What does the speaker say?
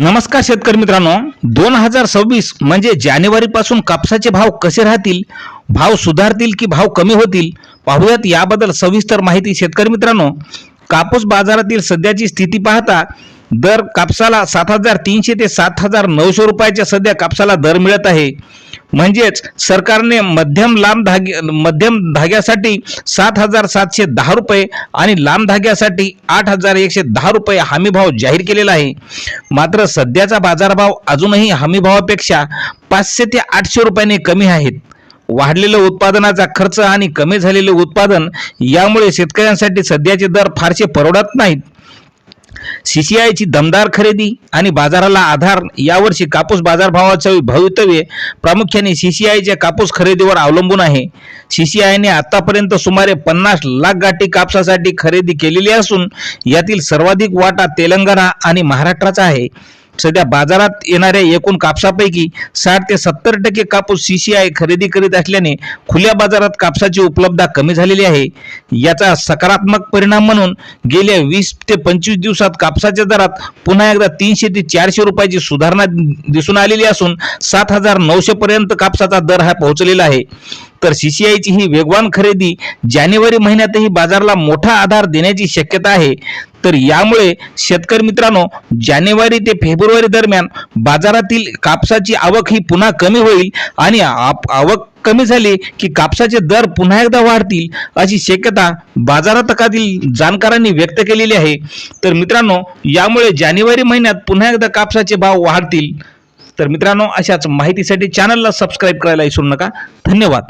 नमस्कार शेतकरी मित्रांनो. दोन हजार सव्वीस म्हणजे जानेवारीपासून कापसाचे भाव कसे राहतील? भाव सुधारतील की भाव कमी होतील? पाहूयात याबद्दल सविस्तर माहिती शेतकरी मित्रांनो. कापूस बाजारातील सध्याची स्थिती पाहता दर कापसाला सात हजार तीनशे ते सात हजार नऊशे रुपयाच्या सध्या कापसाला दर मिळत आहे. म्हणजेच सरकारने मध्यम लांब धागे मध्यम धाग्यासाठी सात हजार सातशे दहा रुपये आणि लांब धाग्यासाठी आठ हजार एकशे दहा रुपये हमीभाव जाहीर केलेला आहे. मात्र सध्याचा बाजारभाव अजूनही हमीभावापेक्षा पाचशे ते आठशे रुपयाने कमी आहेत. वाढलेलं उत्पादनाचा खर्च आणि कमी झालेले उत्पादन यामुळे शेतकऱ्यांसाठी सध्याचे दर फारसे परवडत नाहीत. सीसीआयची दमदार खरेदी आणि बाजाराला आधार यावर्षी कापूस बाजारभावाचं भवितव्य प्रामुख्याने सीसीआयच्या कापूस खरेदीवर अवलंबून आहे. सीसीआयने आतापर्यंत सुमारे पन्नास लाख गाठी कापसासाठी खरेदी केलेली असून यातील सर्वाधिक वाटा तेलंगणा आणि महाराष्ट्राचा आहे. सध्या बाजारात येणाऱ्या एकूण कापसापैकी साठ ते सत्तर टक्के कापूस सीसीआय खरेदी करीत असल्याने खुल्या बाजारात कापसाची उपलब्धता कमी झालेली आहे. याचा सकारात्मक परिणाम म्हणून गेल्या वीस ते पंचवीस दिवसात कापसाच्या दरात पुन्हा एकदा तीनशे ते चारशे रुपयाची सुधारणा दिसून आलेली असून सात हजार नऊशे पर्यंत कापसाचा दर हा पोहोचलेला आहे. तर सीसीआयची ही वेगवान खरेदी जानेवारी महिन्यातही बाजाराला मोठा आधार देण्याची शक्यता आहे. तर यामुळे शेतकरी मित्रांनो जानेवारी ते फेब्रुवारी दरम्यान बाजारातील कापसाची आवक ही पुन्हा कमी होईल आणि आप- आवक कमी झाली की कापसाचे दर पुन्हा एकदा वाढतील अशी शक्यता बाजारातकातील जाणकारांनी व्यक्त केलेली आहे. तर मित्रांनो यामुळे जानेवारी महिन्यात पुन्हा एकदा कापसाचे भाव वाढतील. तर मित्रांनो अशाच माहितीसाठी चॅनलला सबस्क्राईब करायला विसरू नका. धन्यवाद.